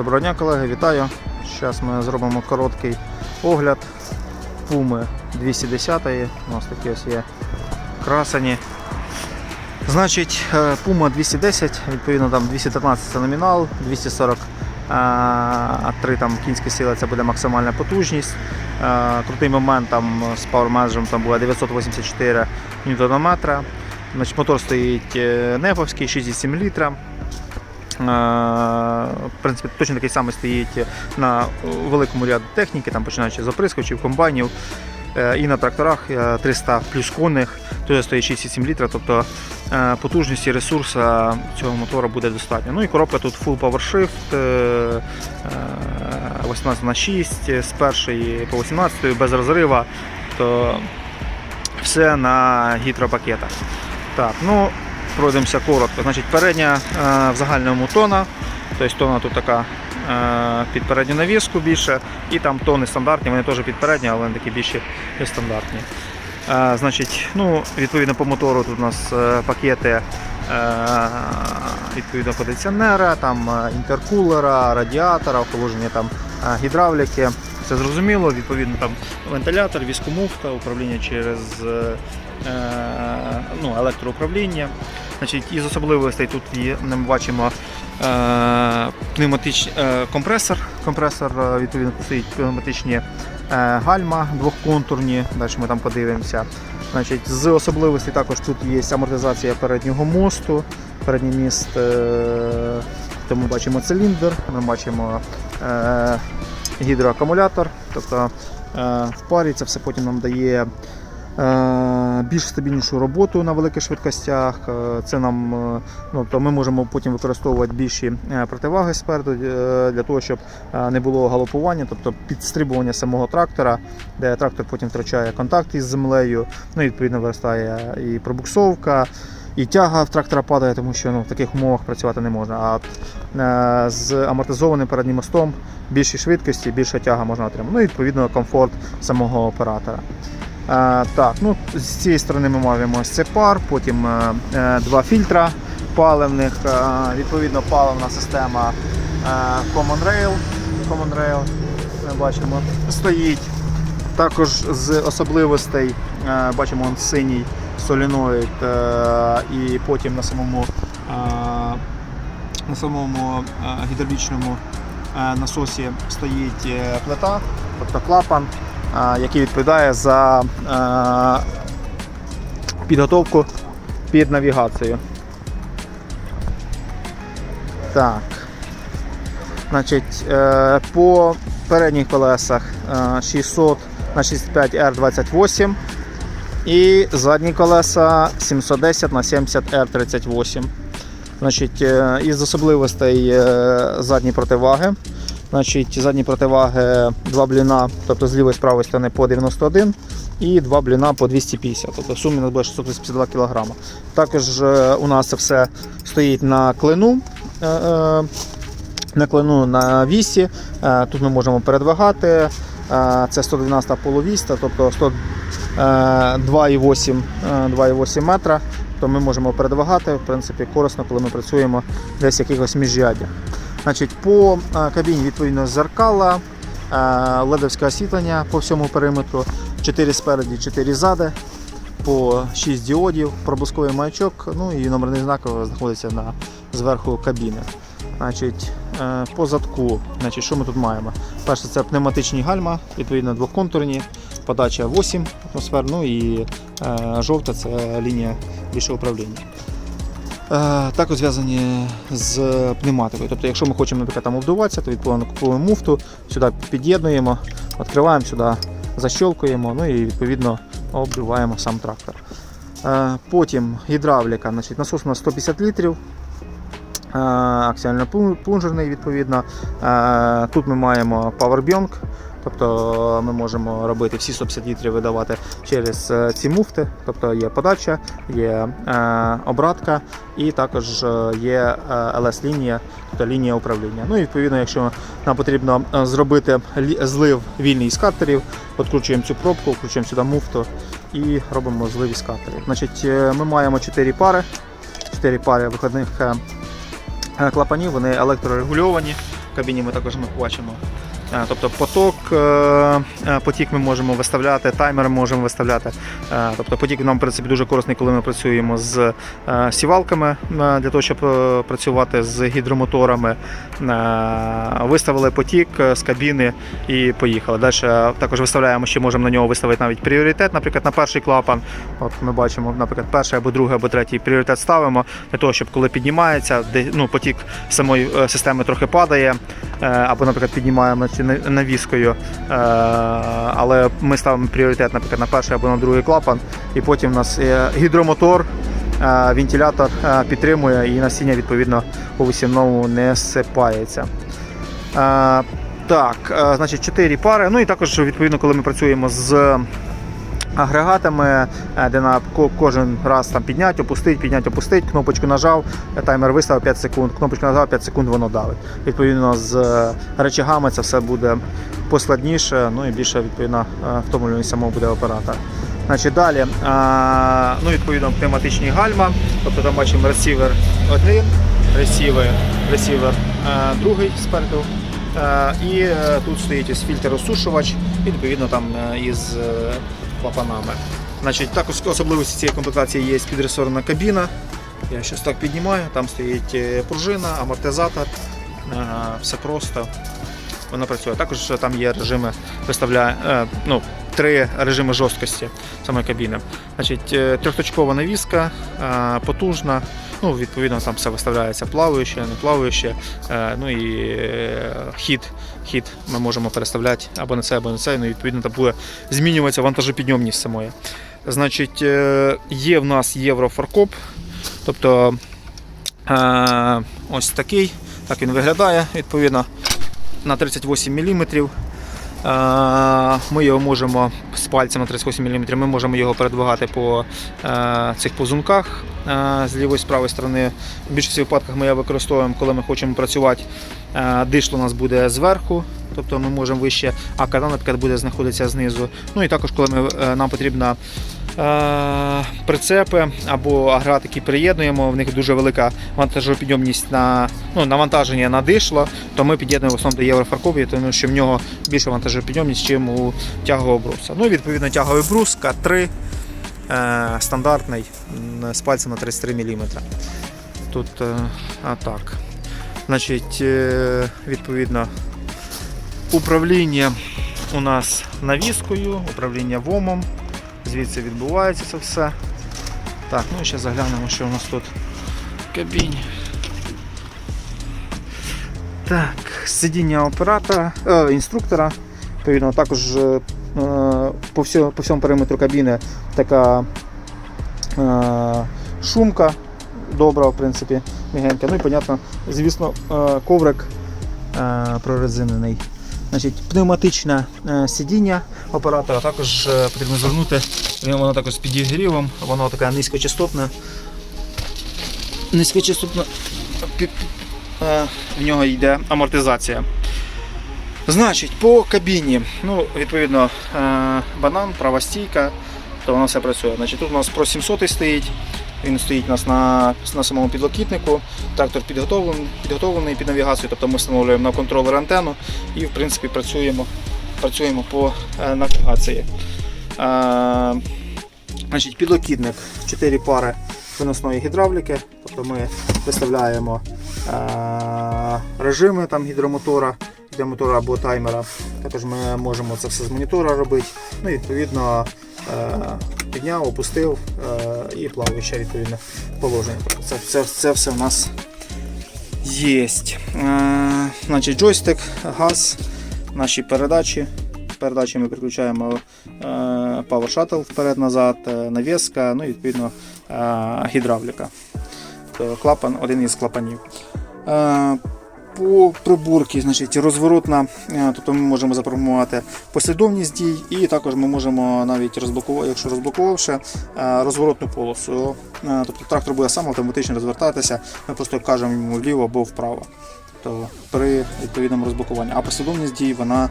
Доброго дня, колеги, вітаю. Зараз ми зробимо короткий огляд Puma 210. У нас такі ось є красені. Значить, е, Puma 210, відповідно там 215 це номінал, 240 а 3 там кінські сили це буде максимальна потужність. Е, Крутий момент там з Power там буде 984 Нм. Значить, мотор стоїть е, неповський 6,7 літра. Е, В принципі, точно такий самий стоїть на великому ряду техніки, там починаючи з оприскувачів, комбайнів. Е, І на тракторах е, 300 плюс конних, теж стоїть 6,7 літра, тобто е, потужності ресурсу цього мотора буде достатньо. Ну і коробка тут Full PowerShift е, е, 18 на 6 з першої по 18 без розрива, то все на гідропакетах. Так, ну пройдемося коротко. Значить, передня е, в загальному тона, тобто тона тут така е, під передню навіску більше, і там тони стандартні, вони теж під передні, але вони такі більші і стандартні. Е, значить, ну, відповідно по мотору тут у нас пакети відповідно кондиціонера, там інтеркулера, радіатора, охолодження там гідравліки. Це зрозуміло, відповідно там вентилятор, віскомовка, управління через ну, електроуправління. Значить, із особливостей тут є, ми бачимо е, пневматичний е, компресор. Компресор е, відповідно стоїть пневматичні гальма двохконтурні. Далі ми там подивимося. Значить, з особливостей також тут є амортизація переднього мосту. Передній міст, то ми бачимо циліндр, ми бачимо гідроакумулятор. Тобто в парі це все потім нам дає більш стабільнішу роботу на великих швидкостях. Е, Це нам, е, ну, то ми можемо потім використовувати більші е, противаги спереду е, для того, щоб е, не було галопування, тобто підстрибування самого трактора, де трактор потім втрачає контакт із землею, ну і відповідно виростає і пробуксовка. І тяга в трактора падає, тому що ну, в таких умовах працювати не можна. А е, з амортизованим переднім мостом більші швидкості, більша тяга можна отримати. Ну і відповідно комфорт самого оператора. Е, так, ну, з цієї сторони ми маємо ось це пар, потім е, е, два фільтра паливних, відповідно паливна система Common Rail. Common Rail ми бачимо стоїть. Також з особливостей бачимо он синій соліноїд і потім на самому, на самому гідравлічному насосі стоїть плита, тобто клапан, який відповідає за е, підготовку під навігацію. Так. Значить, е, по передніх колесах е, 600 на 65 R28 і задні колеса 710 на 70 R38. Значить, е, із особливостей е, задні противаги. Значить, задні противаги два бліна, тобто з лівої з правої сторони по 91 і два бліна по 250, тобто в сумі у нас буде 652 кг. Також е, у нас це все стоїть на клину. е, е, на клину на вісі. Тут ми можемо передвигати. Е, Це 112 половіста, тобто 100, е, 2,8 е, 2,8 метра. То ми можемо передвигати, в принципі, корисно, коли ми працюємо десь в якихось міжряддях. Значить, по е, кабіні відповідно зеркала, е, ледовське освітлення по всьому периметру, 4 спереді, 4 ззади, по 6 діодів, проблисковий маячок, ну і номерний знак знаходиться на, зверху кабіни. Значить, е, по задку, значить, що ми тут маємо? Перше, це пневматичні гальма, відповідно двохконтурні, подача 8 атмосфер, ну і е, жовта це лінія більшого управління. Е, також зв'язані з пневматикою. Тобто, якщо ми хочемо наприклад, там обдуватися, то відповідно купуємо муфту, сюди під'єднуємо, відкриваємо сюди, защелкуємо, ну і відповідно обдуваємо сам трактор. Е, потім гідравліка, значить, насос у нас 150 літрів. Е, аксіально плунжерний відповідно. Тут ми маємо Powerbank, тобто ми можемо робити всі 150 літрів видавати через е, ці муфти, тобто є подача, є е, обратка і також е, є LS-лінія, тобто лінія управління. Ну і відповідно, якщо нам потрібно е, зробити злив вільний з катерів, відкручуємо цю пробку, включуємо сюди муфту і робимо злив із катерів. Значить, е, ми маємо 4 пари, 4 пари виходних е, е, клапанів, вони електрорегульовані. в кабіні ми також ми побачимо. Тобто поток, е, е, потік ми можемо виставляти, таймер можемо виставляти. Е, Тобто потік нам в принципі дуже корисний, коли ми працюємо з сівалками для того, щоб працювати з гідромоторами. Виставили потік з кабіни і поїхали. Далі також виставляємо, ще можемо на нього виставити навіть пріоритет, наприклад, на перший клапан. От ми бачимо, наприклад, перший або другий, або третій пріоритет ставимо для того, щоб коли піднімається, ну, потік самої системи трохи падає, або, наприклад, піднімаємо чи навіскою, е, але ми ставимо пріоритет, наприклад, на перший або на другий клапан, і потім у нас гідромотор. е, Вентилятор е, підтримує і насіння відповідно у висівному не сипається. Так, значить 4 пари. Ну і також відповідно, коли ми працюємо з агрегатами, е, де на кожен раз там підняти, опустить, підняти, опустить, кнопочку нажав, е, таймер виставив 5 секунд, кнопочку нажав 5 секунд, воно давить. Відповідно, з е, речагами це все буде поскладніше, ну і більше відповідно е, самого буде оператора. Значить, далі, ну, відповідно, пневматичні гальма, тобто там бачимо ресівер один, ресівер, ресівер другий спереду. І тут стоїть ось фільтр розсушувач, і відповідно там із клапанами. Значить, також особливості цієї комплектації є підресорна кабіна. Я щось так піднімаю, там стоїть е, пружина, амортизатор, е, все просто. Вона працює. Також там є режими, виставляє е, ну, три режими жорсткості самої кабіни. Значить, е, трьохточкова навіска, е, потужна. Ну, відповідно, там все виставляється плаваюче, не плаваюче. Е, ну і хід, хід ми можемо переставляти або на це, або на це. Ну, відповідно, там буде змінюватися вантажопідйомність самої. Значить, є в нас єврофаркоп, тобто ось такий, так він виглядає, відповідно, на 38 мм. Ми його можемо з пальцем на 38 мм, ми можемо його передвигати по е, цих позунках е, з лівої з правої сторони. В більшості випадках ми його використовуємо, коли ми хочемо працювати. Е, Дишло у нас буде зверху, тобто ми можемо вище, а канал, буде знаходитися знизу. Ну і також, коли ми, нам потрібно е, прицепи або агрегат, які приєднуємо, в них дуже велика вантажопідйомність на ну, навантаження на дишло, то ми під'єднуємо в основному до єврофаркові, тому що в нього більша вантажопідйомність, ніж у тягового бруса. Ну і відповідно тяговий брус К3 е, стандартний з пальцем на 33 мм. Тут е, а так. Значить, е, відповідно, управління у нас навіскою, управління ВОМом. Звідси відбувається це все. Так, ну і ще заглянемо, що у нас тут в кабіні. Так, сидіння оператора, е, інструктора. Відповідно, також е, по, всьому, по всьому периметру кабіни така е, шумка добра, в принципі, мігенька. Ну і, понятно, звісно, е, коврик е, прорезинений. Значить, пневматичне е, сидіння оператора також е, потрібно звернути. Воно також з підігрівом, воно таке низькочастотне. Низькочастотне. е, В нього йде амортизація. Значить, по кабіні, ну, відповідно, банан, права стійка, то воно все працює. Значить, тут у нас Pro 700 стоїть. Він стоїть у нас на, на самому підлокітнику. Трактор підготовлений, підготовлений під навігацію, тобто ми встановлюємо на контролер антенну і в принципі працюємо, працюємо по е, навігації. Е, значить, підлокітник 4 пари виносної гідравліки. Тобто ми виставляємо е, режими там, гідромотора, гідромотора або таймера. Також ми можемо це все з монітора робити. Ну і відповідно підняв, опустив е, і плаваюче відповідне положення. Тобто це, це, це все в нас є. Е, значить, джойстик, газ, наші передачі. Передачі ми підключаємо е, Power Shuttle вперед-назад, навіска, ну і відповідно гідравліка. Клапан, один із клапанів. По приборці, значить, розворотна, е, тобто ми можемо запрограмувати послідовність дій, і також ми можемо навіть розблокувати, якщо розблокувавши е, розворотну полосу. Е, Тобто трактор буде сам автоматично розвертатися, ми просто кажемо йому вліво або вправо. Тобто при відповідному розблокуванні. А послідовність дій вона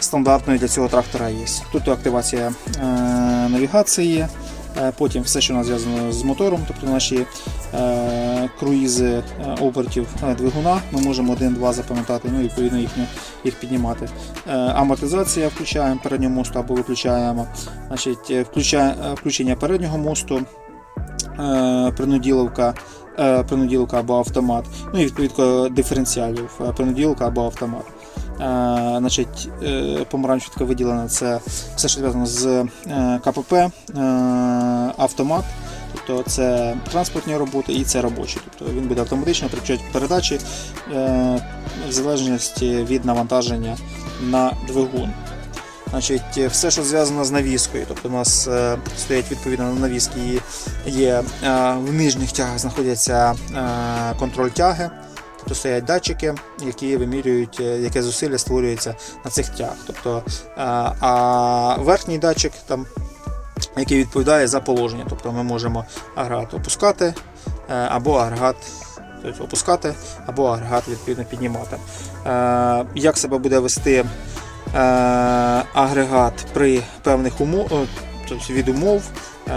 стандартною для цього трактора є. Тут активація навігації, Потім все, що у нас зв'язано з мотором, тобто наші е, круїзи е, обертів е, двигуна, ми можемо один-два запам'ятати, ну і відповідно їхню, їх піднімати. Е, амортизація включаємо переднього мосту або виключаємо. Значить, е, е, включення переднього мосту, е, принуділовка, е, принуділка або автомат, ну і відповідно диференціалів, е, принуділка або автомат. Е, значить, е, помаранчевка виділена це все, що зв'язано з е, КПП, автомат. Тобто це транспортні роботи і це робочі. Тобто він буде автоматично переключати передачі в залежності від навантаження на двигун. Значить, все, що зв'язано з навіскою, тобто у нас стоять відповідно на навіски, є в нижніх тягах знаходяться контроль тяги, тобто стоять датчики, які вимірюють, е, яке зусилля створюється на цих тягах. Тобто, е, а верхній датчик там. Який відповідає за положення, тобто ми можемо агрегат опускати е, або агрегат тобто опускати, або агрегат відповідно піднімати. Як себе буде вести агрегат при певних умов, тобто від умов,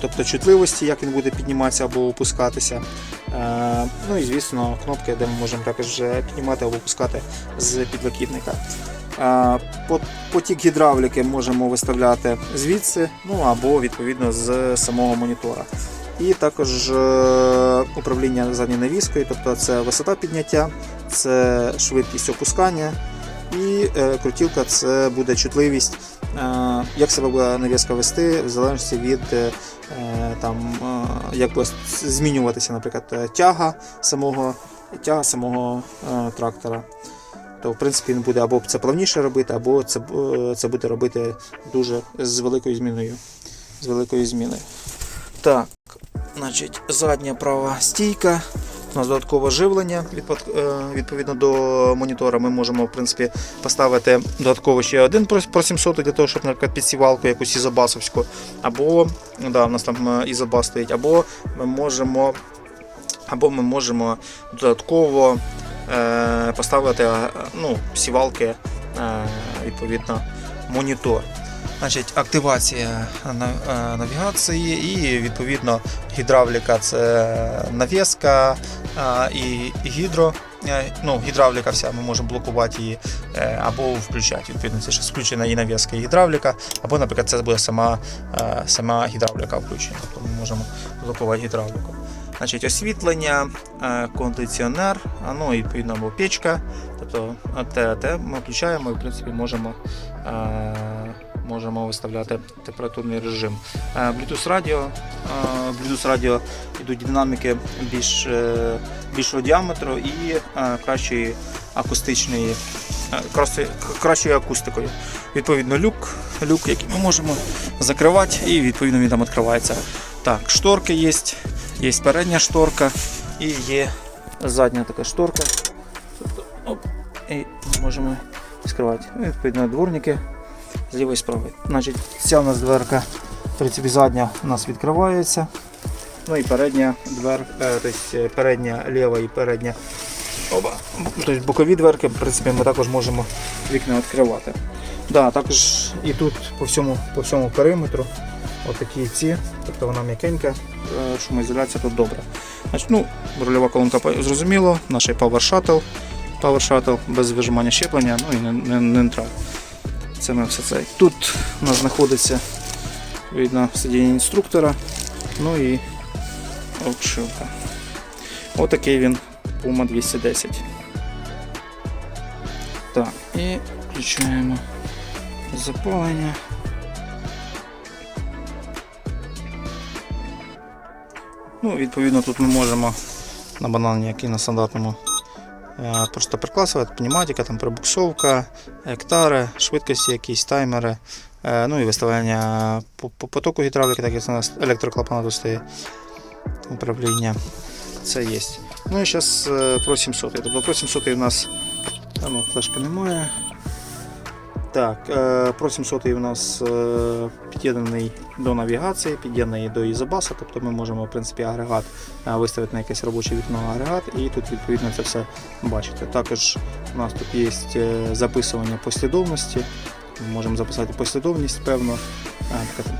тобто чутливості, як він буде підніматися або опускатися. Ну і звісно, кнопки, де ми можемо також піднімати або опускати з підлокітника. Потік гідравліки можемо виставляти звідси, ну або відповідно з самого монітора. І також е, управління задньою навіскою, тобто це висота підняття, це швидкість опускання, і е, крутілка це буде чутливість, е, як себе буде навіска вести, в залежності від там, якось змінюватися, наприклад, е, тяга самого, тяга самого е, трактора. То, в принципі, він буде або це плавніше робити, або це, це буде робити дуже з великою зміною. З великою зміною. Так, значить, задня права стійка. Нас додаткове живлення е, відповідно до монітора. Ми можемо в принципі, поставити додатково ще один про про 700 для того, щоб, наприклад, підсівалку якусь ізобасовську, або ну, да, у нас там е, ізобас стоїть, або ми можемо, або ми можемо додатково е, поставити е, ну, сівалки е, відповідно монітор. Значить, активація е, навігації і відповідно гідравліка це навіска е, і гідро. Е, Ну, гідравліка вся, ми можемо блокувати її або включати. Відповідно, це ще включена і навіска, і гідравліка, або, наприклад, це буде сама, сама гідравліка включена. Тобто ми можемо блокувати гідравліку. Значить, освітлення, кондиціонер, ну відповідно або печка. Тобто те, те ми включаємо і в принципі можемо, можемо виставляти температурний режим. Е, Bluetooth радіо, е, Bluetooth радіо йдуть динаміки більш, е, більшого діаметру і кращої акустичної, кращою акустикою. Відповідно, люк, люк, який ми можемо закривати, і відповідно він там відкривається. Так, шторки є, є передня шторка і є задня така шторка. Тобто, оп, і можемо відкривати. Ну, відповідно, дворники з лівої з правої. Значить, ця у нас дверка, задня у нас відкривається. Ну і передня двер, е, тобто е, передня ліва і передня. Оба. Тобто бокові дверки, в принципі, ми також можемо вікна відкривати. Да, також і тут по всьому, по всьому периметру отакі ці, тобто вона м'якенька, е, шумоізоляція тут добра. Значить, ну, рульова колонка зрозуміло, наш Power Shuttle, Power Shuttle без вижимання щеплення, ну і не, не, не нейтраль. Це ми все це. Тут у нас знаходиться відповідно сидіння інструктора, ну і обшивка. Отакий він Puma 210. Так, і включаємо запалення. Ну, відповідно, тут ми можемо на банані, як і на стандартному, просто прикласувати пневматика, там прибуксовка, гектари, швидкості, якісь таймери, е, ну і виставлення по, по потоку гідравліки, так як у нас електроклапана стоїть управління. Це є. Ну і зараз про 700. Тобто про 700 у нас ну, флешки немає. Так, е, про 700 у нас е, під'єднаний до навігації, під'єднаний до ізобаса, тобто ми можемо в принципі, агрегат е, виставити на якесь робоче вікно агрегат і тут відповідно це все бачите. Також у нас тут є записування послідовності. Ми можемо записати послідовність, певно.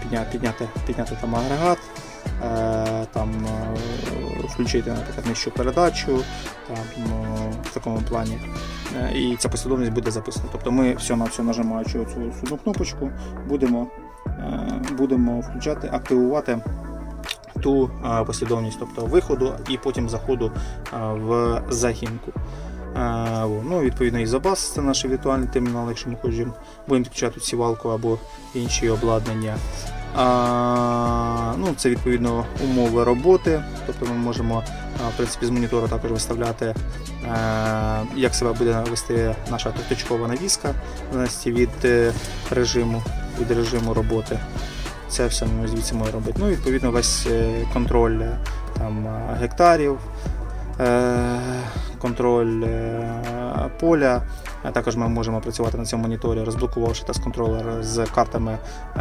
підняти, підняти, підняти там агрегат, там е, включити, наприклад, нижчу передачу, там, е, в такому плані. Е, І ця послідовність буде записана. Тобто ми все на все нажимаючи цю одну кнопочку, будемо, е, будемо включати, активувати ту е, послідовність, тобто виходу і потім заходу е, в загінку. Е. Ну, відповідно, ізобас це наш віртуальний термінал, якщо ми хочемо будемо підключати сівалку або інші обладнання. А, ну, це відповідно умови роботи, тобто ми можемо в принципі, з монітора також виставляти, е, як себе буде вести наша точкова навіска від е, режиму, від режиму роботи. Це все ми звідси можемо робити. Ну, відповідно, весь е, контроль там, гектарів, контроль е, поля. Також ми можемо працювати на цьому моніторі, розблокувавши тест контролер з картами е,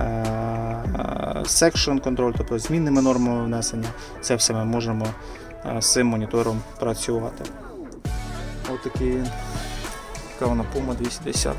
section контроль, тобто змінними нормами внесення. Це все ми можемо е, з цим монітором працювати. Ось такий він. Така вона Puma 210.